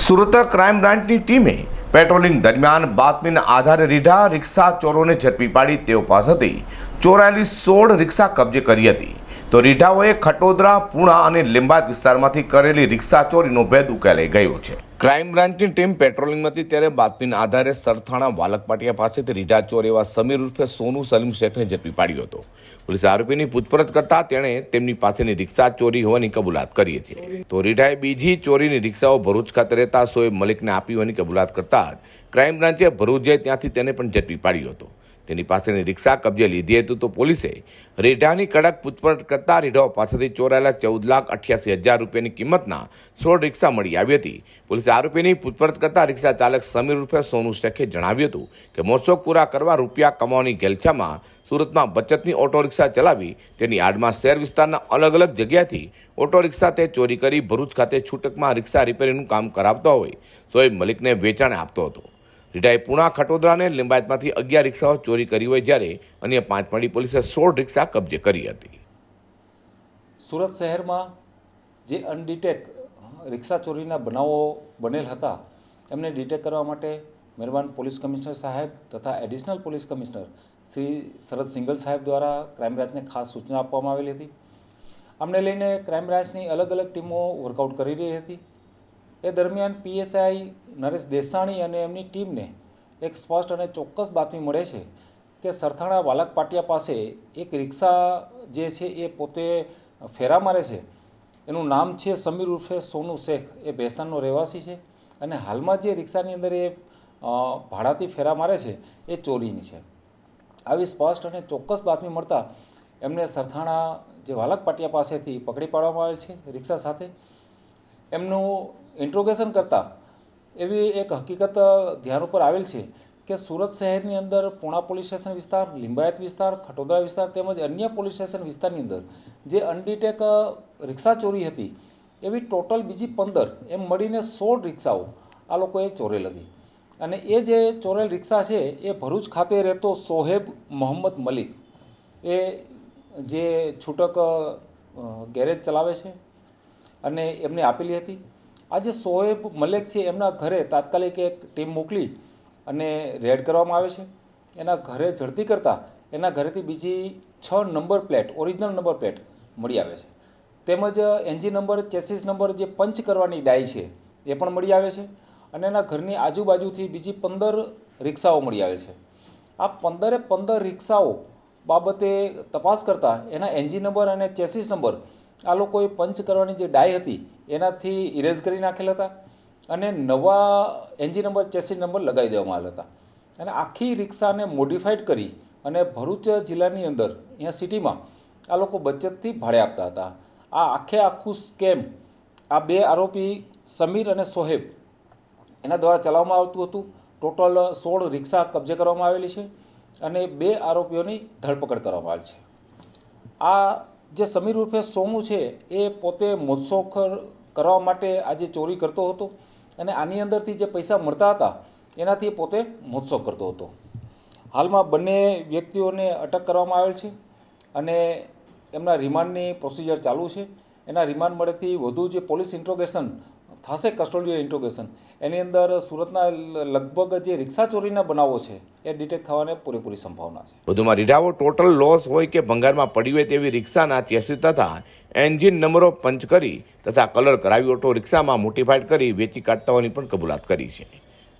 Surat crime બ્રાન્ચની ટીમે patrolling દરમિયાન બાતમીના આધારે રીઢા રિક્ષા ચોરોને ઝડપી પાડી. તેઓ પાસેથી ચોરાયેલી સોળ રિક્ષા કબજે કરી હતી. તો રીઢાઓએ ખટોદરા, પૂણા અને લિંબાયત વિસ્તારમાંથી કરેલી રિક્ષા ચોરીનો ભેદ ઉકેલાઈ ગયો છે. ક્રાઇમ બ્રાન્ચની ટીમ પેટ્રોલિંગમાં હતી ત્યારે બાતમીના આધારે સરથાણા વાલકપાટિયા પાસેથી રીઢા ચોર એવા સમીર ઉર્ફે સોનુ સલીમ શેખને ઝડપી પાડ્યો હતો. પોલીસે આરોપીની પૂછપરછ કરતા તેણે તેમની પાસેની રિક્ષા ચોરી હોવાની કબૂલાત કરી હતી. તો રીઢાએ બીજી ચોરીની રિક્ષાઓ ભરૂચ ખાતે રહેતા સોએબ મલિકને આપી હોવાની કબૂલાત કરતા ક્રાઇમ બ્રાન્ચે ભરૂચ જાય ત્યાંથી તેને પણ ઝડપી પાડ્યો હતો. તેની પાસેની રિક્ષા કબજે લીધી હતી તો પોલીસે રેઢાની કડક પૂછપરછ કરતા રેઢાઓ પાસેથી ચોરાયેલા ચૌદ લાખ અઠ્યાસી હજાર રૂપિયાની કિંમતના સોળ રિક્ષા મળી આવી હતી. પોલીસે આરોપીની પૂછપરછ કરતા રિક્ષા ચાલક સમીર ઉર્ફે સોનુ શેખે જણાવ્યું હતું કે મોરશોક પૂરા કરવા રૂપિયા કમાવાની ગેલછામાં સુરતમાં બચતની ઓટો રિક્ષા ચલાવી તેની આડમાં શહેર વિસ્તારના અલગ અલગ જગ્યાથી ઓટો રિક્ષા તે ચોરી કરી ભરૂચ ખાતે છૂટકમાં રિક્ષા રિપેરિંગનું કામ કરાવતો હોય સોએબ મલિકને વેચાણે આપતો હતો. રીટાએ પુણા, ખટોદરા અને લિંબાયતમાંથી અગિયાર રિક્ષાઓ ચોરી કરી હોય જ્યારે અન્ય પાંચ પોલીસે સોળ રિક્ષા કબજે કરી હતી. સુરત શહેરમાં જે અનડિટેક રિક્ષા ચોરીના બનાવો બનેલ હતા, એમને ડિટેક કરવા માટે મહેરબાન પોલીસ કમિશનર સાહેબ તથા additional police commissioner Shri Sharad Singhal સાહેબ દ્વારા ક્રાઇમ બ્રાન્ચને ખાસ સૂચના આપવામાં આવેલી હતી. આમને લઈને ક્રાઇમ બ્રાન્ચની અલગ અલગ ટીમો વર્કઆઉટ કરી રહી હતી. એ દરમિયાન પીએસઆઈ નરેશ દેસાણી અને એમની ટીમને એક સ્પષ્ટ અને ચોક્કસ બાતમી મળે છે કે સરથાણા વાલક પાટિયા પાસે એક રિક્ષા જે છે એ પોતે ફેરા મારે છે. એનું નામ છે સમીર ઉર્ફે સોનુ શેખ. એ ભેસ્તાનનો રહેવાસી છે અને હાલમાં જે રિક્ષાની અંદર એ ભાડાથી ફેરા મારે છે એ ચોરીની છે. આવી સ્પષ્ટ અને ચોક્કસ બાતમી મળતા એમને સરથાણા જે વાલક પાટિયા પાસેથી પકડી પાડવામાં આવેલ છે રિક્ષા સાથે. એમનું ઇન્ટ્રોગેશન કરતાં એવી એક હકીકત ધ્યાન ઉપર આવેલ છે કે સુરત શહેરની અંદર પૂણા પોલીસ સ્ટેશન વિસ્તાર, લિંબાયત વિસ્તાર, ખટોદરા વિસ્તાર તેમજ અન્ય પોલીસ સ્ટેશન વિસ્તારની અંદર જે અનડિટેક રિક્ષા ચોરી હતી, એવી ટોટલ બીજી પંદર એમ મળીને સોળ રિક્ષાઓ આ લોકોએ ચોરેલ હતી અને એ જે ચોરેલ રિક્ષા છે એ ભરૂચ ખાતે રહેતો સોહેબ મોહમ્મદ મલિક. એ જે છૂટક ગેરેજ ચલાવે છે અને એમને આપેલી હતી. આજે સોએબ મલેક છે, એમના ઘરે તાત્કાલિક એક ટીમ મોકલી અને રેડ કરવામાં આવે છે. એના ઘરે ઝડપી કરતાં એના ઘરેથી બીજી છ number plate, original number plate મળી આવે છે. તેમજ એન્જિન નંબર, ચેસીસ નંબર જે પંચ કરવાની ડાય છે, એ પણ મળી આવે છે અને એના ઘરની આજુબાજુથી બીજી પંદર રિક્ષાઓ મળી આવે છે. આ પંદરે પંદર રિક્ષાઓ બાબતે તપાસ કરતાં એના એન્જિન નંબર અને ચેસીસ નંબર આ લોકોએ પંચ કરવાની જે ડાય હતી, એનાથી ઇરેઝ કરી નાખેલ હતા અને નવા એન્જિન નંબર, ચેસી નંબર લગાવી દેવામાં આવેલા હતા. અને આખી રિક્ષાને મોડિફાઈડ કરી અને ભરૂચ જિલ્લાની અંદર, અહીંયા સિટીમાં, આ લોકો બચતથી ભાડે આપતા હતા. આ આખે આખું સ્કેમ, આ બે આરોપી સમીર અને સોહેબ, એના દ્વારા ચલાવવામાં આવતું હતું. ટોટલ સોળ રિક્ષા કબજે કરવામાં આવેલી છે અને બે આરોપીઓની ધરપકડ કરવામાં આવી છે. આ જે સમીર ઉર્ફે સોમુ છે, એ પોતે મોત્સોખ કરવા માટે આજે ચોરી કરતો હતો અને આની અંદરથી જે પૈસા મળતા હતા, એનાથી પોતે મોત્સોખ કરતો હતો. હાલમાં બંને વ્યક્તિઓને અટક કરવામાં આવેલ છે અને એમના રિમાન્ડની પ્રોસિજર ચાલુ છે. એના રિમાન્ડ મળેથી વધુ જે પોલીસ ઇન્ટ્રોગેશન થશે કસ્ટોડિયલ ઇન્ટ્રોગેશન. એની અંદર સુરતના લગભગ જે રિક્ષા ચોરીના બનાવો છે, એ ડિટેક્ટ થવાની પૂરેપૂરી સંભાવના છે. વધુમાં રીઢાઓ ટોટલ લોસ હોય કે ભંગારમાં પડી હોય તેવી રિક્ષાના ચેસી તથા એન્જિન નંબરો પંચ કરી તથા કલર કરાવી ઓટો રિક્ષામાં મોટીફાઈડ કરી, વેચી કાઢતા હોવાની પણ કબૂલાત કરી છે.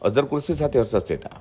અઝર કુર્સી સાથે હર્ષદ સેઠા.